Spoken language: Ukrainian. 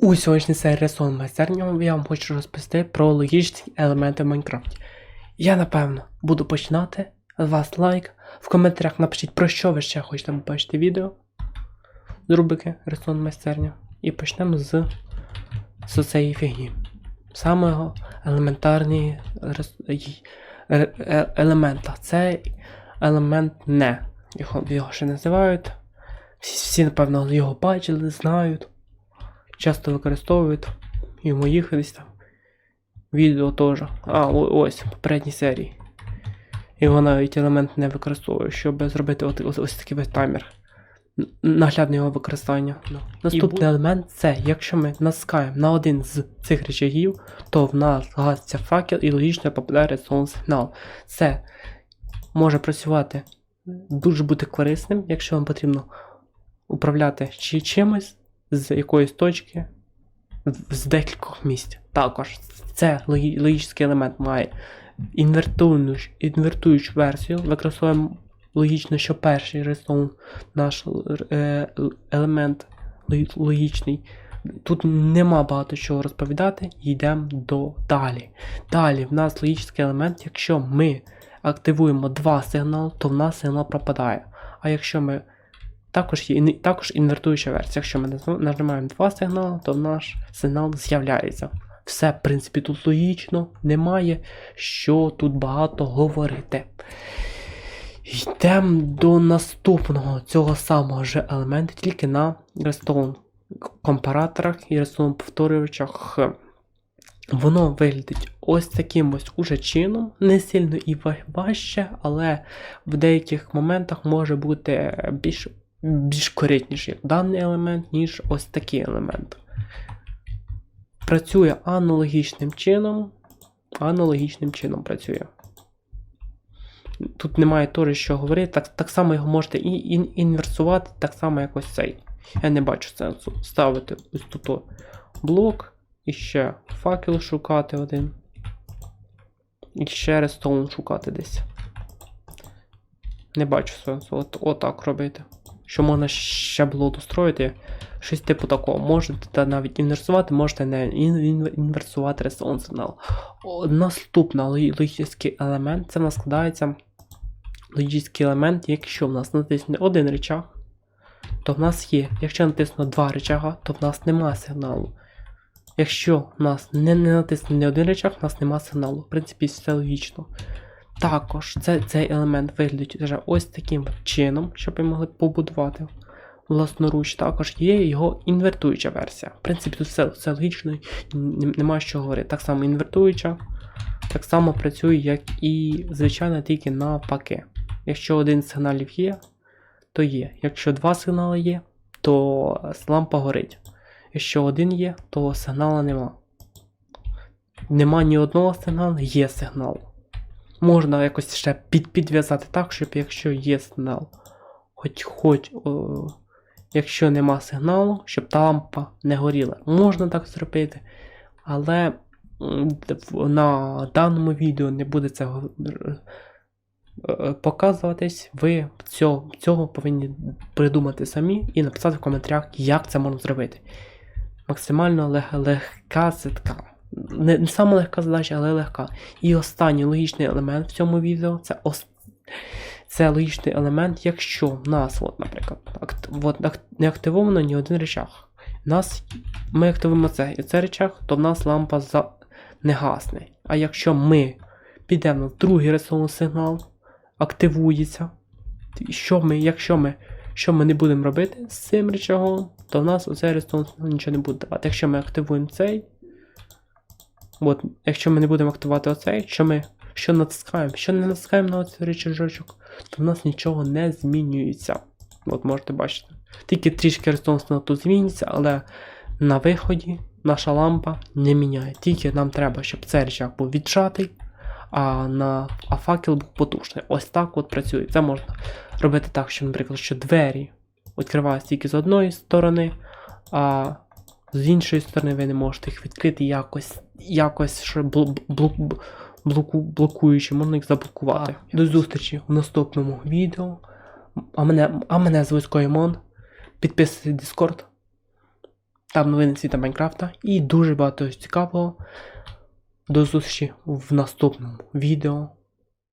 У сьогоднішній серії Ресон майстерня я вам хочу розповісти про логічні елементи в Майнкрафті. Я напевно буду починати. З вас лайк. В коментарях напишіть про що ви ще хочете побачити відео з рубрики Ресон майстерня. І почнемо з, з цієї фігні. Самого елементарні е- елемента. Це елемент не. Його, його ще називають. Всі, всі, напевно, його бачили, знають часто використовують і в моїх десь там відео теж. А, ось, в попередній серії. Його навіть елемент не використовую, щоб зробити от, ось, ось такий ось таймер. Наглядне його використання. Ну. Наступний елемент це, якщо ми наскаємо на один з цих речагів, то в нас гаситься факел і логічно попадає редстоун сигнал. Це може працювати, дуже бути корисним, якщо вам потрібно управляти чи чимось з якоїсь точки з декількох місць. Також це логічний елемент має інвертуючу, версію. Використовуємо логічно, що перший redstone наш е, елемент логічний. Тут нема багато чого розповідати, йдемо до далі. Далі в нас логічний елемент, якщо ми активуємо два сигнали, то в нас сигнал пропадає. А якщо ми також є також інвертуюча версія. Якщо ми нажимаємо два сигнали, то наш сигнал з'являється. Все, в принципі, тут логічно, немає що тут багато говорити. Йдемо до наступного цього самого ж елемента, тільки на redstone компараторах і redstone повторювачах. Воно виглядить ось таким ось уже чином, не сильно і важче, але в деяких моментах може бути більш, більш коритніший даний елемент, ніж ось такий елемент. Працює аналогічним чином. Аналогічним чином працює. Тут немає теж що говорити. Так, так само його можете і, ін- інверсувати, так само як ось цей. Я не бачу сенсу ставити ось тут блок. І ще факел шукати один. І ще рестон шукати десь. Не бачу сенсу. От, отак робити. Що можна ще було достроїти. Щось типу такого. Можете навіть інверсувати, можете не ін- ін- інверсувати рестон сигнал. Наступний логічний елемент. Це в нас складається логічний елемент, якщо в нас натисне один речах, то в нас є. Якщо натисне два речага, то в нас немає сигналу. Якщо в нас не, не натисне не один речах, в нас нема сигналу. В принципі, все логічно. Також це, цей елемент виглядить вже ось таким чином, щоб ви могли побудувати власноруч. Також є його інвертуюча версія. В принципі, тут все, все логічно, н- немає що говорити. Так само інвертуюча, так само працює, як і звичайно, тільки навпаки. Якщо один з сигналів є, то є. Якщо два сигнали є, то лампа горить. Якщо один є, то сигнала нема. Нема ні одного сигналу, є сигнал. Можна якось ще під, підв'язати так, щоб якщо є сигнал, хоч хоч о, якщо нема сигналу, щоб та лампа не горіла. Можна так зробити, але на даному відео не буде цього е, показуватись. Ви цього, цього повинні придумати самі і написати в коментарях, як це можна зробити. Максимально лег, легка ситка. Не, не саме легка задача, але легка. І останній логічний елемент в цьому відео це ос... це логічний елемент, якщо в нас, от, наприклад, акт... от, ак- не активовано ні один речах. Нас... Ми активуємо це і цей речах, то в нас лампа за... не гасне. А якщо ми підемо в другий ресурсний сигнал, активується. Що ми, якщо ми, що ми не будемо робити з цим речагом, то в нас оцей ресурс нічого не буде давати. Якщо ми активуємо цей, от, якщо ми не будемо активувати оцей, що ми що натискаємо, що не натискаємо на оцей речажочок, то в нас нічого не змінюється. От можете бачити. Тільки трішки ресурс тут зміниться, але на виході наша лампа не міняє. Тільки нам треба, щоб цей речаг був віджатий, а, на, а факел був потужний. Ось так от працює. Це можна робити так, що, наприклад, що двері відкриваються тільки з одної сторони, а з іншої сторони ви не можете їх відкрити якось, якось ще бл- бл- блоку, блокуючи, можна їх заблокувати. До зустрічі в наступному відео. А мене, а мене звуть Коймон. Підписуйтесь Discord. Там новини світа Майнкрафта і дуже багато цікавого. До зустрічі в наступному відео.